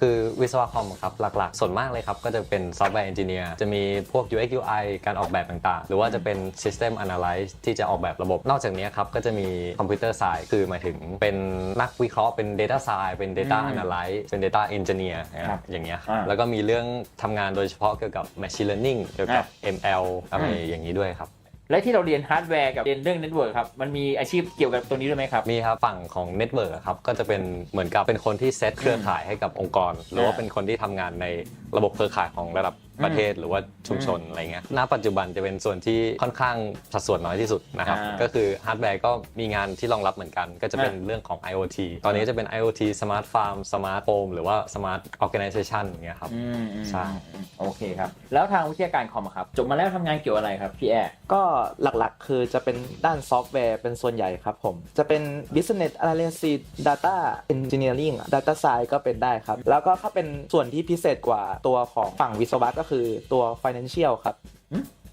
คือวิศวะคอมครับหลักๆ ส่วนมากเลยครับ ก็จะเป็นซอฟต์แวร์เอนจิเนียร์จะมีพวก UX UI การออกแบบต่างๆ หรือว่าจะเป็น System Analyze ที่จะออกแบบระบบ นอกจากนี้ครับ ก็จะมีคอมพิวเตอร์ i ายคือหมายถึงเป็นนักวิเคราะห์เป็น Data Science เป็น Data อืม Analyze เป็น Data Engineer นะคครัรับบอย่างเงี้ยอ่าแล้วก็มีเรื่องทำงานโดยเฉพาะเกี่ยวกับ Machine Learning เกี่ยวกับ ML อะไรอืมอย่างนี้ด้วยครับ และที่เราเรียนฮาร์ดแวร์กับเรียนเรื่องเน็ตเวิร์กครับ มันมีอาชีพเกี่ยวกับตัวนี้ด้วยไหมครับ มีครับ ฝั่งของเน็ตเวิร์กครับ ก็จะเป็นเหมือนกับเป็นคนที่เซตเครือข่ายให้กับองค์กร หรือว่าเป็นคนที่ทำงานในระบบเครือข่ายของระดับประเทศหรือว่าชุมชนอะไรเงี้ย ณ ปัจจุบันจะเป็นส่วนที่ค่อนข้างสัดส่วนน้อยที่สุดนะครับอ่าก็คือฮาร์ดแวร์ก็มีงานที่รองรับเหมือนกัน ก็จะเป็นอ่าเรื่องของ IoT ตอนนี้จะเป็น IoT Smart Farm Smart Home หรือว่า Smart Organization อย่างเงี้ยครับอืมอืมใช่อืมโอเคครับ แล้วทางวิทยาการคอมอะครับ จบมาแล้วทำงานเกี่ยวอะไรครับพี่แอร์ก็หลักๆ คือจะเป็นด้านซอฟต์แวร์เป็นส่วนใหญ่ครับผม จะเป็น business analysis data engineering data science ก็เป็นได้ครับ แล้วก็ถ้าเป็นส่วนที่พิเศษกว่าตัวของฝั่งวิศวะก็คือตัว financial ครับ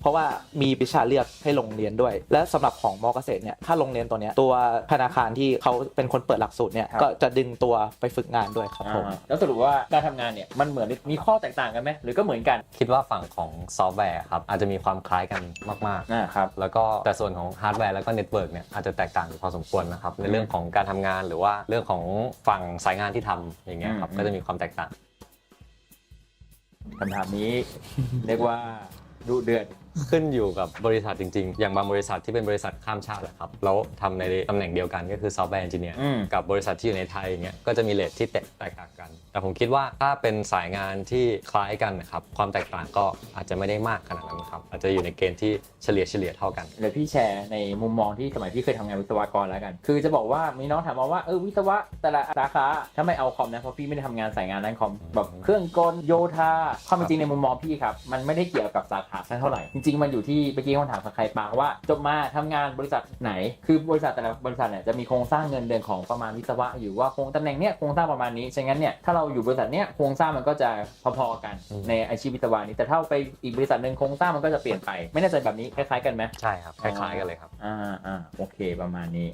เพราะว่ามีวิชาเลือกให้ลงเรียนด้วย และสำหรับของมอเกษตรเนี่ยถ้าลงเรียนตัวเนี้ยตัวธนาคารที่เขาเป็นคนเปิดหลักสูตรเนี่ยก็จะดึงตัวไปฝึกงานด้วยครับผมอ่าแล้วสรุปว่าการทำงานเนี่ยมันเหมือนมีข้อแตกต่างกันไหมหรือก็เหมือนกัน คิดว่าฝั่งของซอฟต์แวร์ครับอาจจะมีความคล้ายกันมากๆอ่าครับแล้วก็แต่ส่วนของฮาร์ดแวร์แล้วก็เน็ตเวิร์กเนี่ยอาจจะแตกต่างอยู่พอสมควรนะครับในเรื่องของการทำงานหรือว่าเรื่องของฝั่งสายงานที่ทำอย่างเงี้ยครับอืมก็จะมีความแตกต่างคำถามนี้เรียกว่าดุเดือดขึ้นอยู่กับบริษัทจริง ๆ อย่างบางบริษัทที่เป็นบริษัทข้ามชาติแหละครับ แล้วทำในตำแหน่งเดียวกันก็คือซอฟต์แวร์เอนจิเนียร์อืม กับบริษัทที่อยู่ในไทยอย่างเงี้ยก็จะมีเลทที่แตกแตกต่างกัน แต่ผมคิดว่าถ้าเป็นสายงานที่คล้ายกันนะครับความแตกต่างก็อาจจะไม่ได้มากขนาดนั้นครับอาจจะอยู่ในเกณฑ์ที่เฉลี่ยเฉลี่ยเท่ากัน เดี๋ยวพี่แชร์ในมุมมองที่สมัยพี่เคยทำงานวิศวกรแล้วกัน คือจะบอกว่ามีน้องถามมาว่าเออวิศวะแต่ละสาขาถ้าไม่เอาคอมนะเพราะพี่ไม่ได้ทำงานสายงานด้านคอมแบบเครื่องกลโยธาความเป็นจริงในมุมมองพี่ครับ มันไม่ได้เกี่ยวกับสาขาสักเท่าไหร่จริง ๆ มันอยู่ที่เมื่อกี้คำถามกับใครปางว่าจบมาทำงานบริษัทไหน คือบริษัทแต่ละบริษัทเนี่ยจะมีโครงสร้างเงินเดือนของประมาณวิศวะอยู่ว่าโครงตำแหน่งเนี้ยโครงสร้างประมาณนี้ฉะนั้นเนี่ยถ้าเราอยู่บริษัทเนี้ยโครงสร้างมันก็จะพอๆกันอืมในอาชีพวิศวะนี้แต่ถ้าไปอีกบริษัทหนึ่งโครงสร้างมันก็จะเปลี่ยนไป ไม่แน่ใจแบบนี้คล้ายๆกันไหมใช่ครับคล้ายๆกันเลยครับอ่าอ่าโอเคประมาณนี้